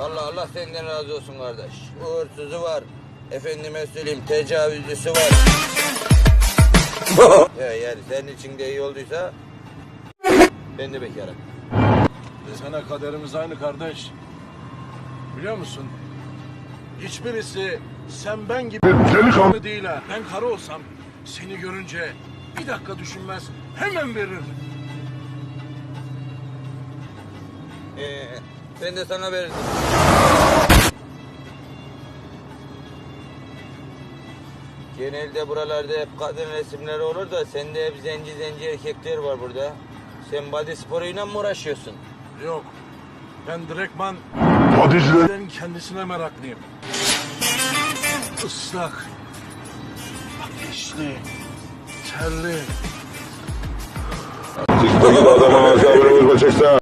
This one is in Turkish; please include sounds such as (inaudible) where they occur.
Vallahi Allah senden razı olsun kardeş. Uğursuzu var. Efendime söyleyeyim tecavüzcüsü var. (laughs) ya yani senin için de iyi olduysa ben de bekarım. Sana kaderimiz aynı kardeş. Biliyor musun? Hiçbirisi sen ben gibi delikanlı değil ha. Ben karı olsam seni görünce bir dakika düşünmez hemen verirdim. Ee, ben de sana veririm. Genelde buralarda hep kadın resimleri olur da sende hep zenci zenci erkekler var burada. Sen body sporuyla mı uğraşıyorsun? Yok. Ben direktman bodycilerin kendisine meraklıyım. Islak, ateşli, terli. TikTok adama